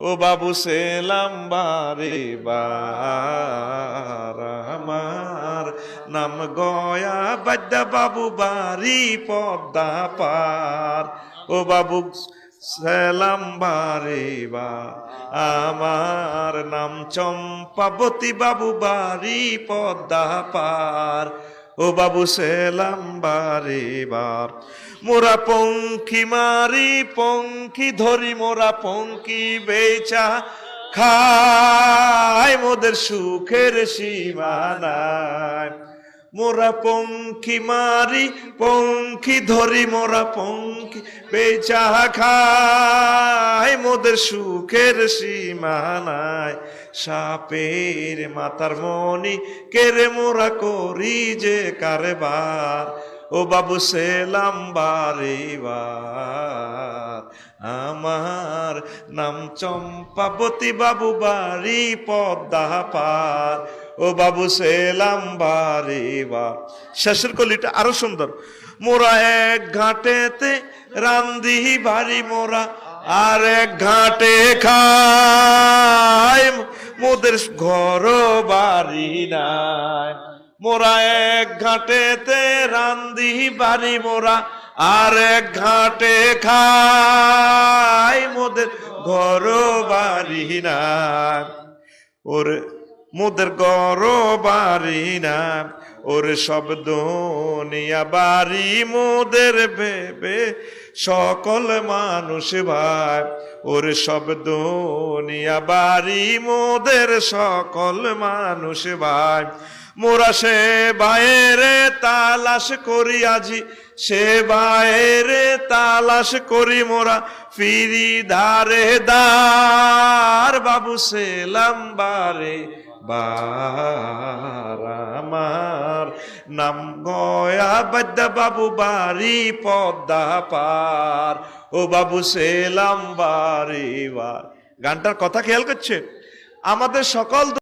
ও বাবু সেলাম বারে বার নাম গয়া, বাদ্যা বাবু বাড়ি পদ্মা পার। ও বাবু সেলাম বারে বা আমার নাম চম্পাবতী বাবু বাড়ি পদ্মা পার। ও বাবু সেলাম বারে বার। মোরা পঙ্খী মারি, পঙ্খী ধরি, মোরা পঙ্খী বেচা খায় মোদের সুখের সীমানায়। মোরা পঙ্খী মারি, পঙ্খী ধরি, মোরা পঙ্খী বেচা খায় মোদের সুখের সীমানায়, সাপের মাতার মনি কেরে মোরা করি যে কারবার। ও বাবু সেলাম বারেবার আমার নাম চম্পাবতী বাবু বাড়ি পদ্মা পার। ও বাবু সেলাম বারেবার শেষের কলিটা আরও সুন্দর। মোরা এক ঘাটেতে রান্দি বাড়ি মোরা আর এক ঘাটে খাই মোদের ঘর বাড়ি নাই। মোরা এক ঘাটেতে রান্দি বাড়ি মোরা, আর এক ঘাটে খাই মোদের ঘর বাড়ি নাই। ওরে মোদের গর বাড়ি না, ওরে সব দুনিয়া বাড়ি মোদের ভেবে সকল মানুষ ভাই, ওর সব দুনিয়া বাড়ি মোদের সকল মানুষ ভাই। মোরা সে বাইরে তালাশ করি আজি, সে বাইরে তালাশ করি মোরা। ফিরি ধারে দার বাবু সেলাম বারে বার আমার নাম গয়া বাদ্যা বাবু বাড়ি পদ্মা পার। ও বাবু সেলাম বাড়ি বার গানটার কথা খেয়াল করছে? আমাদের সকল